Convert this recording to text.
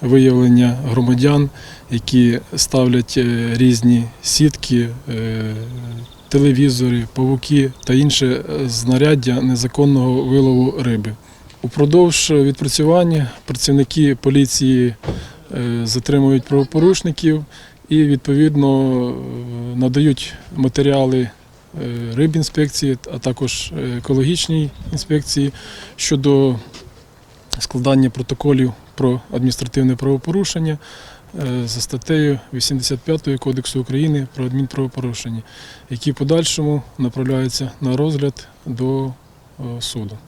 виявлення громадян, які ставлять е, різні сітки, е, телевізори, павуки та інше е, знаряддя незаконного вилову риби. Упродовж відпрацювання працівники поліції затримують правопорушників і відповідно надають матеріали рибінспекції, а також екологічній інспекції щодо складання протоколів про адміністративне правопорушення е, за статтею 85 Кодексу України про адмінправопорушення, які в подальшому направляються на розгляд до е, суду.